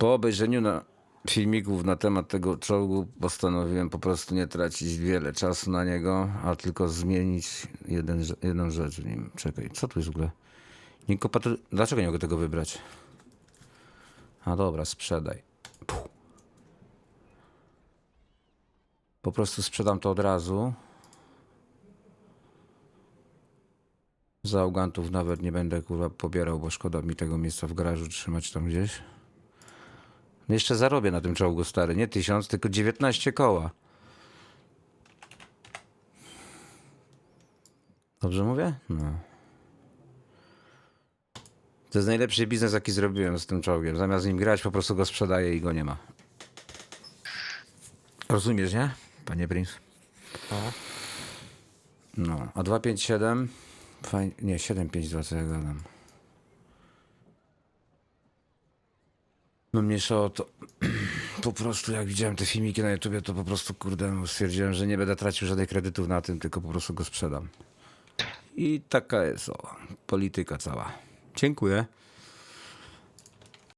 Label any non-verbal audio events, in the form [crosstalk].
Po obejrzeniu na filmików na temat tego czołgu postanowiłem po prostu nie tracić wiele czasu na niego, a tylko zmienić jeden, jedną rzecz w nim. Czekaj, co tu jest w ogóle? Kompatry... Dlaczego nie mogę tego wybrać? A dobra, sprzedaj. Puh. Po prostu sprzedam to od razu. Załogantów nawet nie będę kurwa pobierał, bo szkoda mi tego miejsca w garażu trzymać tam gdzieś. No jeszcze zarobię na tym czołgu stary. Nie tysiąc, tylko 19 koła. Dobrze mówię? No. To jest najlepszy biznes, jaki zrobiłem z tym czołgiem. Zamiast nim grać, po prostu go sprzedaję i go nie ma. Rozumiesz, nie? Panie Prince? No, a 257? Fajnie. Nie, 752, co ja gadam. No mniejsza o to. [clears throat] Po prostu jak widziałem te filmiki na YouTubie, to po prostu kurde stwierdziłem, że nie będę tracił żadnych kredytów na tym, tylko po prostu go sprzedam. I taka jest o, polityka cała. Dziękuję.